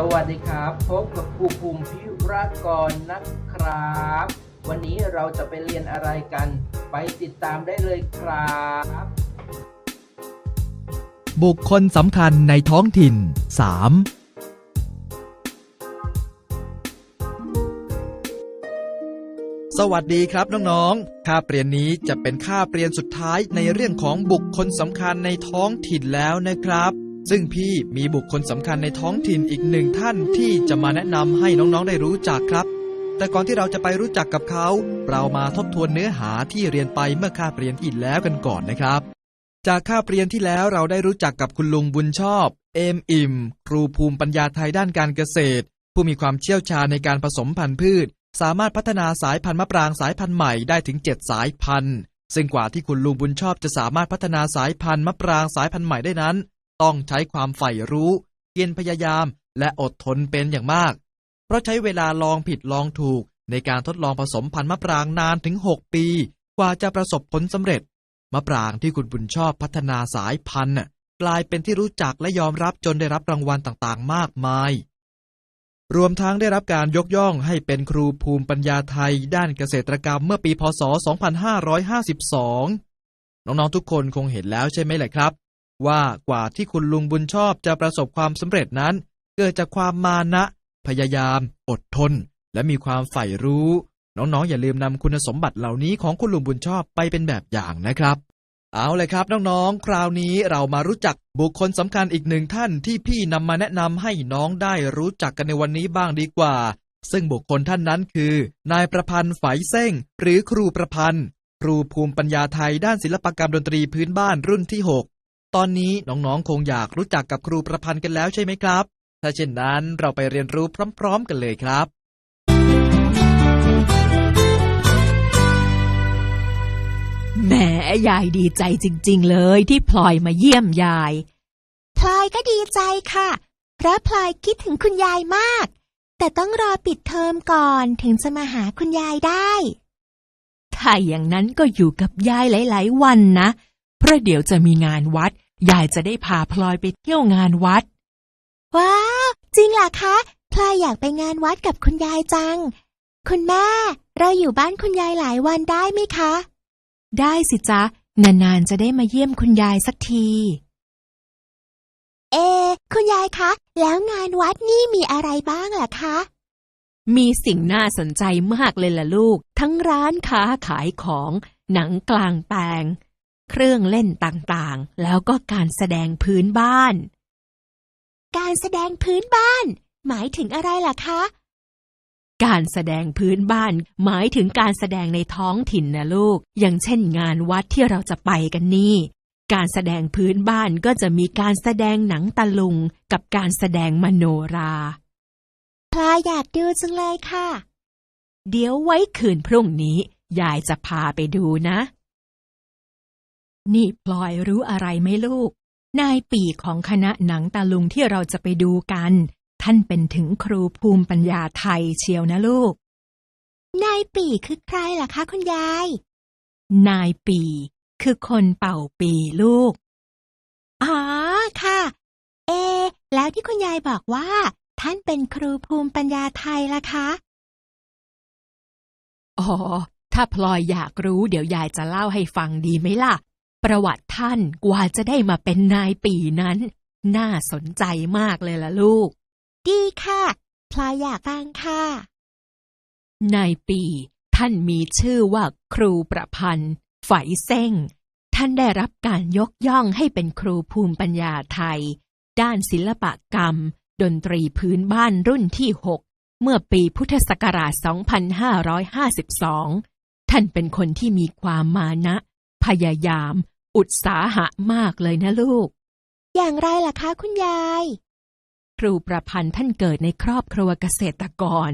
สวัสดีครับ พบกับครูภูมิพิรากรนะครับ วันนี้เราจะไปเรียนอะไรกัน ไปติดตามได้เลยครับ บุคคลสำคัญในท้องถิ่น 3. สวัสดีครับน้องๆคาบเรียนนี้จะเป็นคาบเรียนสุดท้ายในเรื่องของบุคคลสำคัญในท้องถิ่นแล้วนะครับ ซึ่งพี่มีบุคคลสำคัญในท้องถิ่นอีกหนึ่งท่านที่จะมาแนะนำให้น้องๆได้รู้จักครับ แต่ก่อนที่เราจะไปรู้จักกับเขา เรามาทบทวนเนื้อหาที่เรียนไปเมื่อคาบเรียนที่แล้วกันก่อนนะครับ จากคาบเรียนที่แล้วเราได้รู้จักกับคุณลุงบุญชอบ เอมอิ่ม ครูภูมิปัญญาไทยด้านการเกษตร ผู้มีความเชี่ยวชาญในการผสมพันธุ์พืช สามารถพัฒนาสายพันธุ์มะปรางสายพันธุ์ใหม่ได้ถึง 7 สายพันธุ์ซึ่งกว่าที่คุณลุงบุญชอบจะสามารถพัฒนาสายพันธุ์มะปรางสายพันธุ์ใหม่ได้นั้น ต้องใช้ความใฝ่รู้เพียรพยายามและอดทนเป็นอย่างมาก เพราะใช้เวลาลองผิดลองถูก ในการทดลองผสมพันธุ์มะปรางนานถึง 6 ปี กว่าจะประสบผลสำเร็จ มะปรางที่คุณบุญชอบพัฒนาสายพันธุ์น่ะกลายเป็นที่รู้จักและยอมรับจนได้รับรางวัลต่างๆ มากมาย รวมทั้งได้รับการยกย่องให้เป็นครูภูมิปัญญาไทย ด้านเกษตรกรรมเมื่อปีพศ 2552 น้องๆทุกคนคงเห็นแล้วใช่ไหมแหละครับ ว่ากว่าที่คุณลุงบุญชอบจะประสบความสำเร็จนั้น เกิดจากความมานะ พยายาม อดทน และมีความใฝ่รู้ น้องๆ อย่าลืมนำคุณสมบัติเหล่านี้ของคุณลุงบุญชอบไปเป็นแบบอย่างนะครับ เอาเลยครับน้องๆ คราวนี้เรามารู้จักบุคคลสำคัญอีกหนึ่งท่านที่พี่นำมาแนะนำให้น้องได้รู้จักกันในวันนี้บ้างดีกว่า ซึ่งบุคคลท่านนั้นคือ นายประพันธ์ไฝเส้ง หรือครูประพันธ์ ครูภูมิปัญญาไทยด้านศิลปกรรมดนตรีพื้นบ้านรุ่นที่ 6 ตอนนี้น้องๆ คงอยากรู้จักกับครูประพันธ์กันแล้วใช่ไหมครับ ถ้าเช่นนั้นเราไปเรียนรู้พร้อม ๆ กันเลยครับ แหมยายดีใจจริง ๆ เลยที่พลอยมาเยี่ยมยาย พลอยก็ดีใจค่ะ เพราะพลอยคิดถึงคุณยายมาก แต่ต้องรอปิดเทอมก่อนถึงจะมาหาคุณยายได้ ถ้าอย่างนั้นก็อยู่กับยายหลาย ๆ วันนะ เพราะเดี๋ยวจะมีงานวัด ยายจะได้พาพลอยไปเที่ยวงานวัด ว้าว จริงเหรอคะพลอยอยากไปงานวัดกับคุณยายจัง คุณแม่ เราอยู่บ้านคุณยายหลายวันได้ไหมคะ ได้สิจ๊ะ นานๆจะได้มาเยี่ยมคุณยายสักที เอ คุณยายคะ แล้วงานวัดนี่มีอะไรบ้างล่ะคะ มีสิ่งน่าสนใจมากเลยล่ะลูก ทั้งร้านค้าขายของ หนังกลางแปลง เครื่องเล่นต่างๆ แล้วก็การแสดงพื้นบ้าน การแสดงพื้นบ้าน หมายถึงอะไรล่ะคะ การแสดงพื้นบ้าน หมายถึงการแสดงในท้องถิ่นนะลูก อย่างเช่นงานวัดที่เราจะไปกันนี่ การแสดงพื้นบ้านก็จะมีการแสดงหนังตะลุง กับการแสดงมโนราพลอยอยากดูจังเลยค่ะ เดี๋ยวไว้คืนพรุ่งนี้ ยายจะพาไปดูนะ นี่พลอยรู้อะไรไหมลูก นายปีของคณะหนังตะลุงที่เราจะไปดูกัน ท่านเป็นถึงครูภูมิปัญญาไทยเชียวนะลูก นายปีคือใครล่ะคะคุณยาย นายปีคือคนเป่าปีลูก อ๋อค่ะ เอ แล้วที่คุณยายบอกว่า ท่านเป็นครูภูมิปัญญาไทยล่ะคะ อ๋อ ถ้าพลอยอยากรู้เดี๋ยวยายจะเล่าให้ฟังดีไหมล่ะ ประวัติท่านกว่าจะได้มาเป็นนายปีนั้น น่าสนใจมากเลยล่ะลูก ดีค่ะ พลอยอยากฟังค่ะ นายปีท่านมีชื่อว่าครูประพันธ์ไฝเส้ง ท่านได้รับการยกย่องให้เป็นครูภูมิปัญญาไทย ด้านศิลปกรรม ดนตรีพื้นบ้านรุ่นที่ 6 เมื่อปีพุทธศักราช 2552 ท่านเป็นคนที่มีความมานะ พยายาม อุตสาหะมากเลยนะลูก อย่างไรล่ะคะคุณยาย ครูประพันธ์ท่านเกิดในครอบครัวเกษตรกร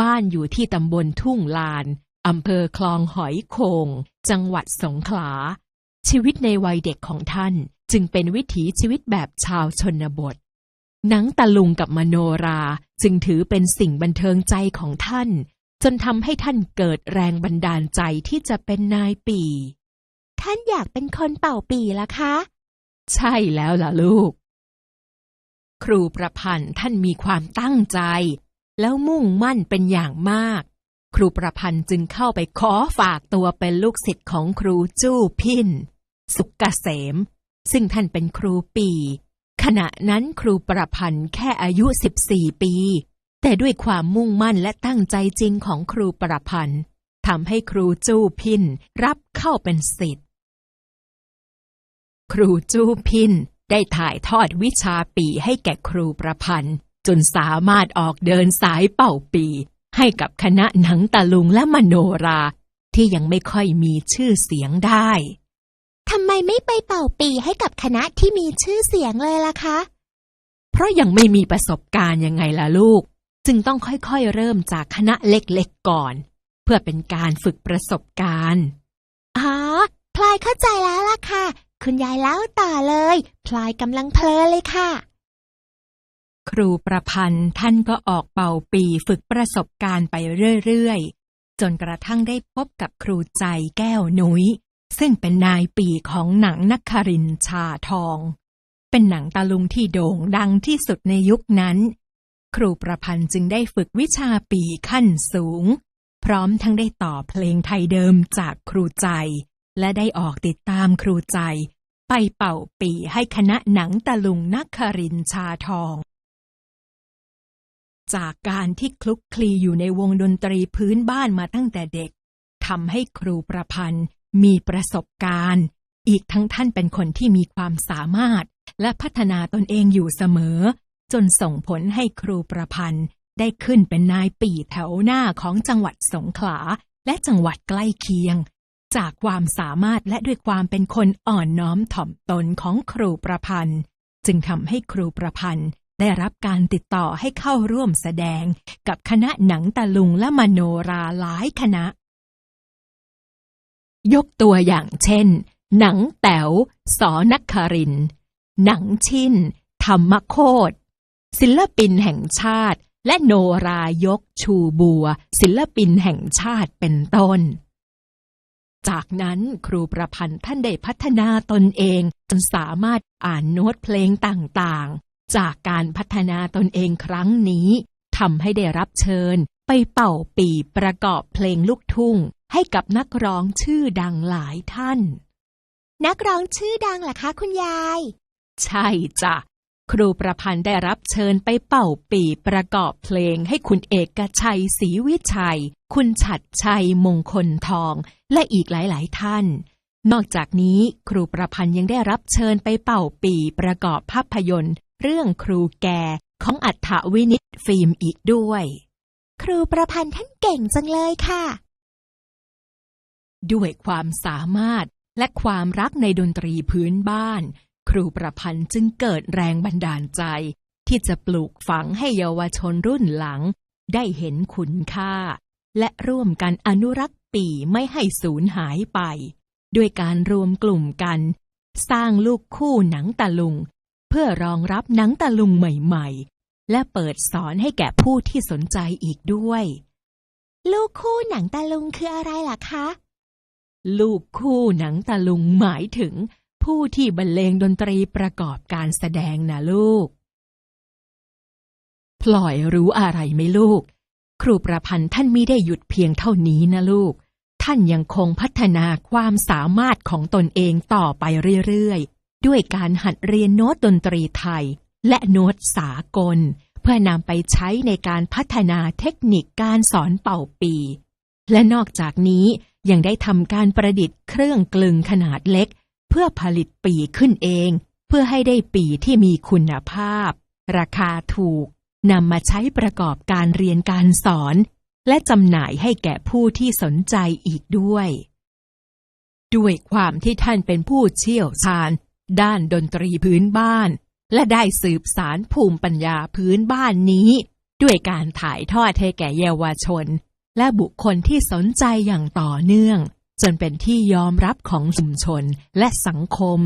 บ้านอยู่ที่ตำบลทุ่งลานอำเภอคลองหอยโขงจังหวัดสงขลา ชีวิตในวัยเด็กของท่านจึงเป็นวิถีชีวิตแบบชาวชนบท หนังตะลุงกับมโนราจึงถือเป็นสิ่งบันเทิงใจของท่าน จนทำให้ท่านเกิดแรงบันดาลใจที่จะเป็นนายปี ท่านอยากเป็นคนเป่าปีล่ะคะ ใช่แล้วล่ะลูก ครูประพันธ์ท่านมีความตั้งใจ แล้วมุ่งมั่นเป็นอย่างมาก ครูประพันธ์จึงเข้าไปขอฝากตัวเป็นลูกศิษย์ของครูจู้พินสุกเกษม ซึ่งท่านเป็นครูปี ขณะนั้นครูประพันธ์แค่อายุ 14 ปี แต่ด้วยความมุ่งมั่นและตั้งใจจริงของครูประพันธ์ทำให้ครูจู้พินรับเข้าเป็นศิษย์ ครูจู้พินได้ถ่ายทอดวิชาปีให้แก่ครูประพันธ์ จนสามารถออกเดินสายเป่าปี ให้กับคณะหนังตะลุงและมโนราที่ยังไม่ค่อยมีชื่อเสียงได้ ทำไมไม่ไปเป่าปีให้กับคณะที่มีชื่อเสียงเลยล่ะคะ เพราะยังไม่มีประสบการณ์ยังไงล่ะลูก จึงต้องค่อยๆเริ่มจากคณะเล็กๆก่อน เพื่อเป็นการฝึกประสบการณ์ อ๋อ พลายเข้าใจแล้วล่ะค่ะ คุณยายเล่าต่อเลย พลายกำลังเพลินเลยค่ะ ครูประพันธ์ท่านก็ออกเป่าปีฝึกประสบการณ์ไปเรื่อยๆ จนกระทั่งได้พบกับครูใจแก้วนุย้ย ซึ่งเป็นนายปีของหนังนักครินชาทอง เป็นหนังตะลุงที่โด่งดังที่สุดในยุคนั้น ครูประพันธ์จึงได้ฝึกวิชาปีขั้นสูง พร้อมทั้งได้ต่อเพลงไทยเดิมจากครูใจ และได้ออกติดตามครูใจ ไปเป่าปีให้คณะหนังตะลุงนักครินชาทอง จากการที่คลุกคลีอยู่ในวงดนตรีพื้นบ้านมาตั้งแต่เด็กทำให้ครูประพันธ์มีประสบการณ์ อีกทั้งท่านเป็นคนที่มีความสามารถ และพัฒนาตนเองอยู่เสมอ จนส่งผลให้ครูประพันธ์ได้ขึ้นเป็นนายปีแถวหน้าของจังหวัดสงขลาและจังหวัดใกล้เคียง จากความสามารถและด้วยความเป็นคนอ่อนน้อมถ่อมตนของครูประพันธ์ จึงทำให้ครูประพันธ์ได้รับการติดต่อให้เข้าร่วมแสดงกับคณะหนังตะลุงและมโนราหลายคณะ ยกตัวอย่างเช่น หนังแต๋วสอนักคริน หนังชินธรรมโคตศิลปินแห่งชาติ และโนรายกชูบัว ศิลปินแห่งชาติเป็นต้น จากนั้นครูประพันธ์ท่านได้พัฒนาตนเอง จนสามารถอ่านโน้ตเพลงต่างๆ จากการพัฒนาตนเองครั้งนี้ทำให้ได้รับเชิญ ไปเป่าปีประกอบเพลงลูกทุ่ง ให้กับนักร้องชื่อดังหลายท่าน นักร้องชื่อดังเหรอคะคุณยาย ใช่จ้ะ ครูประพันธ์ได้รับเชิญไปเป่าปีประกอบเพลงให้คุณเอกชัยศรีวิชัย คุณฉัดชัยมงคลทอง และอีกหลาย ๆ ท่าน นอกจากนี้ครูประพันธ์ยังได้รับเชิญไปเป่าปีประกอบภาพยนตร์ เรื่องครูแก่ของอัฏฐวินิตฟิล์มอีกด้วย ครูประพันธ์ท่านเก่งจังเลยค่ะ ด้วยความสามารถและความรักในดนตรีพื้นบ้าน ครูประพันธ์จึงเกิดแรงบันดาลใจ ที่จะปลูกฝังให้เยาวชนรุ่นหลัง ได้เห็นคุณค่า และร่วมกันอนุรักษ์ปีไม่ให้สูญหายไป ด้วยการรวมกลุ่มกัน สร้างลูกคู่หนังตะลุง เพื่อรองรับหนังตะลุงใหม่ๆ และเปิดสอนให้แก่ผู้ที่สนใจอีกด้วย ลูกคู่หนังตะลุงคืออะไรล่ะคะ ลูกคู่หนังตะลุงหมายถึง ผู้ที่บรรเลงดนตรีประกอบการแสดงนะลูก พลอยรู้อะไรไหมลูก ครูประพันธ์ท่านมิได้หยุดเพียงเท่านี้นะลูก ท่านยังคงพัฒนาความสามารถของตนเองต่อไปเรื่อยๆ ด้วยการหัดเรียนโน้ตดนตรีไทย และโน้ตสากล เพื่อนำไปใช้ในการพัฒนาเทคนิคการสอนเป่าปี และนอกจากนี้ยังได้ทำการประดิษฐ์เครื่องกลึงขนาดเล็ก เพื่อผลิตปีขึ้นเอง เพื่อให้ได้ปีที่มีคุณภาพ ราคาถูกนำมาใช้ประกอบการเรียนการสอน และจำหน่ายให้แก่ผู้ที่สนใจอีกด้วย ด้วยความที่ท่านเป็นผู้เชี่ยวชาญ ด้านดนตรีพื้นบ้าน และได้สืบสารภูมิปัญญาพื้นบ้านนี้ ด้วยการถ่ายทอดให้แก่เยาวชน และบุคคลที่สนใจอย่างต่อเนื่อง จนเป็นที่ยอมรับของชุมชนและสังคม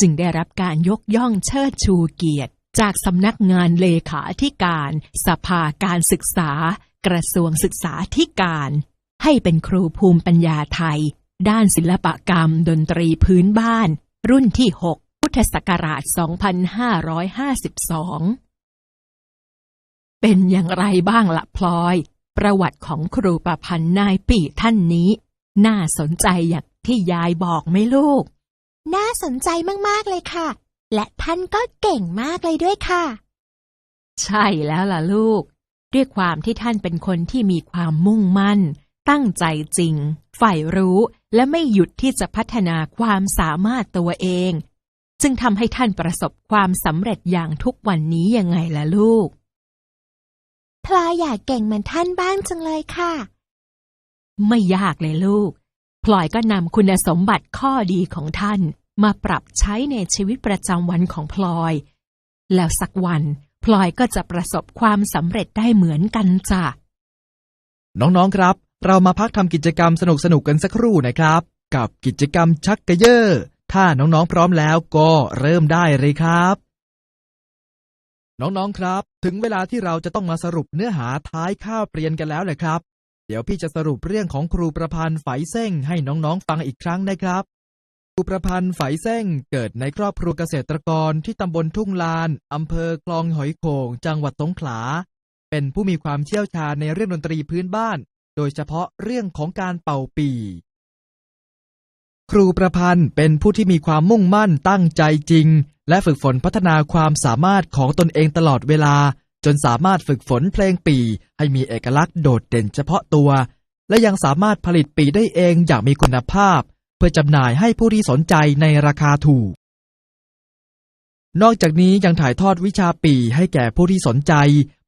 จึงได้รับการยกย่องเชิดชูเกียรติ จากสำนักงานเลขาธิการ สภาการศึกษา กระทรวงศึกษาธิการ ให้เป็นครูภูมิปัญญาไทย ด้านศิลปกรรมดนตรีพื้นบ้าน รุ่นที่ 6 พุทธศักราช 2552 เป็นอย่างไรบ้างละพลอย ประวัติของครูประพันธ์นายปีท่านนี้ น่าสนใจอย่างที่ยายบอกไหมลูก น่าสนใจมาก ๆ เลยค่ะ และท่านก็เก่งมากเลยด้วยค่ะ ใช่แล้วล่ะลูก ด้วยความที่ท่านเป็นคนที่มีความมุ่งมั่น ตั้งใจจริง ใฝ่รู้และไม่หยุดที่จะพัฒนาความสามารถตัวเอง จึงทำให้ท่านประสบความสำเร็จอย่างทุกวันนี้ยังไงล่ะลูกพลอยอยากเก่งเหมือนท่านบ้างจังเลยค่ะ ไม่ยากเลยลูก พลอยก็นำคุณสมบัติข้อดีของท่าน มาปรับใช้ในชีวิตประจำวันของพลอย แล้วสักวัน พลอยก็จะประสบความสำเร็จได้เหมือนกันจ้ะ น้องๆครับ เรามาพักทำกิจกรรมสนุกๆกันสักครู่นะครับ กับกิจกรรมชักกระเยอะถ้าน้องๆพร้อมแล้วก็เริ่มได้เลยครับ น้องๆครับ ถึงเวลาที่เราจะต้องมาสรุปเนื้อหาท้ายข้าวเปลี่ยนกันแล้วแหละครับ เดี๋ยวพี่จะสรุปเรื่องของครูประพันธ์ไฝเส้งให้น้องๆฟังอีกครั้งนะครับ ครูประพันธ์ไฝเส้งเกิดในครอบครัวเกษตรกรที่ตำบลทุ่งลานอำเภอคลองหอยโขงจังหวัดสงขลา เป็นผู้มีความเชี่ยวชาญในเรื่องดนตรีพื้นบ้าน โดยเฉพาะเรื่องของการเป่าปีครูประพันธ์เป็นผู้ที่มีความมุ่งมั่นตั้งใจจริง และฝึกฝนพัฒนาความสามารถของตนเองตลอดเวลา จนสามารถฝึกฝนเพลงปีให้มีเอกลักษณ์โดดเด่นเฉพาะตัว และยังสามารถผลิตปีได้เองอย่างมีคุณภาพ เพื่อจำหน่ายให้ผู้ที่สนใจในราคาถูก นอกจากนี้ยังถ่ายทอดวิชาปีให้แก่ผู้ที่สนใจ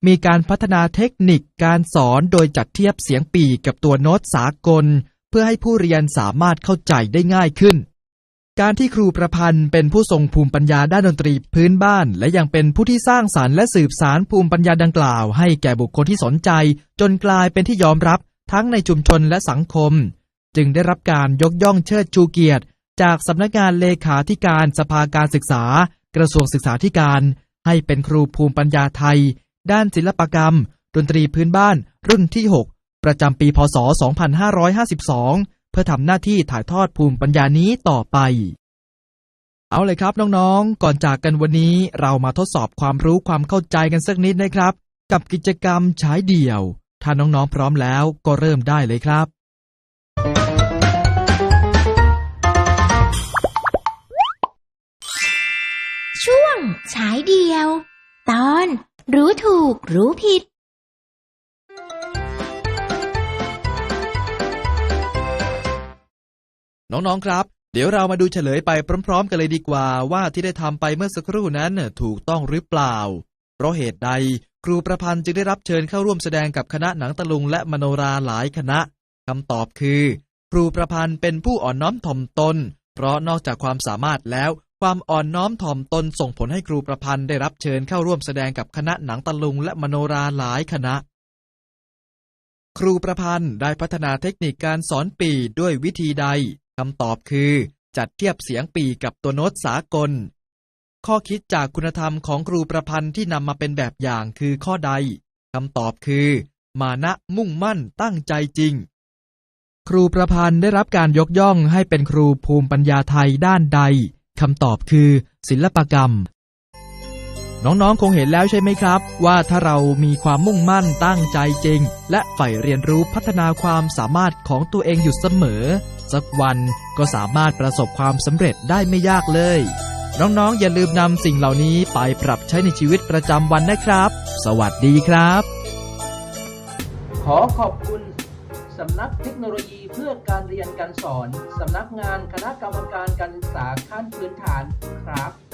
มีการพัฒนาเทคนิคการสอนโดยจัดเทียบเสียงปีกับตัวโน้ตสากล เพื่อให้ผู้เรียนสามารถเข้าใจได้ง่ายขึ้น การที่ครูประพันธ์เป็นผู้ทรงภูมิปัญญาด้านดนตรีพื้นบ้าน และยังเป็นผู้ที่สร้างสารรค์และสืบสารภูมิปัญญาดังกล่าว ให้แก่บุคคลที่สนใจ จนกลายเป็นที่ยอมรับทั้งในชุมชนและสังคม จึงได้รับการยกย่องเชิดชูเกียรติ จากสำนักงานเลขาธิการสภาการศึกษา กระทรวงศึกษาธิการ ให้เป็นครูภูมิปัญญาไทย ด้านศิลปกรรม ดนตรีพื้นบ้าน รุ่นที่ 6 ประจำปีพศ 2552 พื่อทำหน้าที่ถ่ายทอดภูมิปัญญานี้ต่อไป เอาเลยครับน้องๆ ก่อนจากกันวันนี้เรามาทดสอบความรู้ความเข้าใจกันสักนิดนะครับ กับกิจกรรมฉายเดี่ยว ถ้าน้องๆพร้อมแล้วก็เริ่มได้เลยครับ ช่วงฉายเดี่ยว ตอนรู้ถูกรู้ผิด น้องๆครับ เดี๋ยวเรามาดูเฉลยไปพร้อม ๆ กันเลยดีกว่าว่าที่ได้ทำไปเมื่อสักครู่นั้นถูกต้องหรือเปล่า เพราะเหตุใดครูประพันธ์จึงได้รับเชิญเข้าร่วมแสดงกับคณะหนังตะลุงและมโนราหลายคณะคำตอบคือ ครูประพันธ์เป็นผู้อ่อนน้อมถ่อมตน เพราะนอกจากความสามารถแล้วความอ่อนน้อมถ่อมตนส่งผลให้ครูประพันธ์ได้รับเชิญเข้าร่วมแสดงกับคณะหนังตะลุงและมโนราหลายคณะ ครูประพันธ์ได้พัฒนาเทคนิคการสอนปีด้วยวิธีใด คำตอบคือจัดเทียบเสียงปีกับตัวโน้ตสากล ข้อคิดจากคุณธรรมของครูประพันธ์ที่นำมาเป็นแบบอย่างคือข้อใดคำตอบคือ มานะมุ่งมั่นตั้งใจจริง ครูประพันธ์ได้รับการยกย่องให้เป็นครูภูมิปัญญาไทยด้านใดคำตอบคือ ศิลปกรรม น้องๆ คงเห็นแล้วใช่ไหมครับ ว่าถ้าเรามีความมุ่งมั่นตั้งใจจริง และใฝ่เรียนรู้พัฒนาความสามารถของตัวเองอยู่เสมอ สักวันก็สามารถประสบความสำเร็จได้ไม่ยากเลย น้องๆ อย่าลืมนำสิ่งเหล่านี้ไปปรับใช้ในชีวิตประจำวันนะครับ สวัสดีครับ ขอขอบคุณสำนักเทคโนโลยีเพื่อการเรียนการสอน สำนักงานคณะกรรมการการศึกษาขั้นพื้นฐานครับ